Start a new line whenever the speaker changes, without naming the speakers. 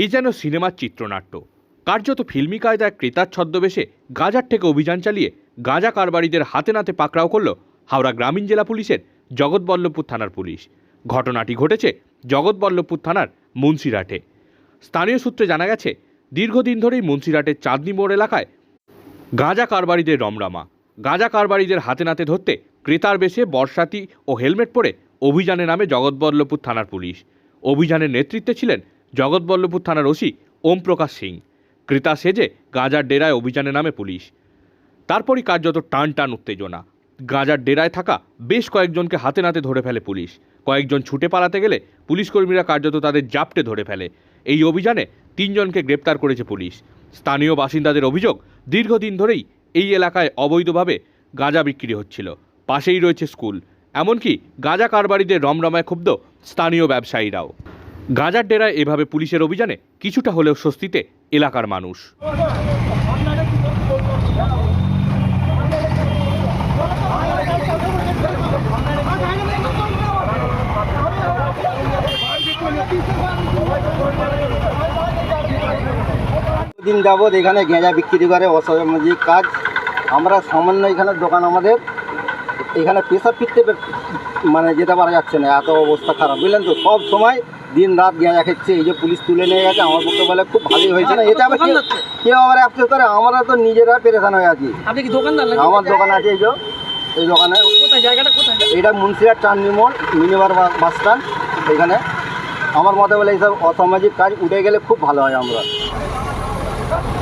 এই যেন সিনেমার চিত্রনাট্য। কার্যত ফিল্মি কায়দায় ক্রেতার ছদ্মবেশে গাজার থেকে অভিযান চালিয়ে গাঁজা কারবারিদের হাতে নাতে পাকড়াও করল হাওড়া গ্রামীণ জেলা পুলিশের জগৎবল্লভপুর থানার পুলিশ। ঘটনাটি ঘটেছে জগৎবল্লভপুর থানার মুন্সিরাটে। স্থানীয় সূত্রে জানা গেছে, দীর্ঘদিন ধরেই মুন্সিরাটের চাঁদনি মোড় এলাকায় গাঁজা কারবারিদের রমরামা। গাঁজা কারবারিদের হাতে নাতে ধরতে ক্রেতার বেশে বর্ষাতি ও হেলমেট পরে অভিযানে নামে জগৎবল্লভপুর থানার পুলিশ। অভিযানের নেতৃত্বে ছিলেন জগৎবল্লভপুর থানার ওসি ওম প্রকাশ সিং। ক্রেতা সেজে গাঁজার ডেরায় অভিযানে নামে পুলিশ। তারপরই কার্যত টান টান উত্তেজনা। গাঁজার ডেরায় থাকা বেশ কয়েকজনকে হাতে নাতে ধরে ফেলে পুলিশ। কয়েকজন ছুটে পালাতে গেলে পুলিশকর্মীরা কার্যত তাদের জাপটে ধরে ফেলে। এই অভিযানে তিনজনকে গ্রেপ্তার করেছে পুলিশ। স্থানীয় বাসিন্দাদের অভিযোগ, দীর্ঘদিন ধরেই এই এলাকায় অবৈধভাবে গাঁজা বিক্রি হচ্ছিল। পাশেই রয়েছে স্কুল। এমনকি গাঁজা কারবারিদের রমরমায় ক্ষুব্ধ স্থানীয় ব্যবসায়ীরাও। গাঁজার ডেরায় এভাবে পুলিশের অভিযানে কিছুটা হলেও স্বস্তিতে এলাকার মানুষ।
দিন যাবৎ এখানে গেঁজা বিক্রি করে অসামাজিক কাজ। আমরা সামান্য এখানে দোকান আমাদের। এখানে পেশা ফিরতে মানে যেতে পারা যাচ্ছে না এত অবস্থা খারাপ বুঝলেন তো? সব সময় দিন রাত গেঁজা খেচ্ছে এই যে পুলিশ তুলে নিয়ে গেছে আমার পক্ষে বলে খুব ভালোই হয়েছে না? এটা আবার কেউ- আবার অ্যাপসেস করে? আমরা তো নিজেরা পেরেশান হয়ে আছি।
কি
আমার দোকান আছে এই যে এই দোকানে। এটা মুন্সিয়ার মোড় মিনিবার বাস স্ট্যান্ড এখানে। আমার মতে বলে এইসব অসামাজিক কাজ উঠে গেলে খুব ভালো হয় আমরা।
할까?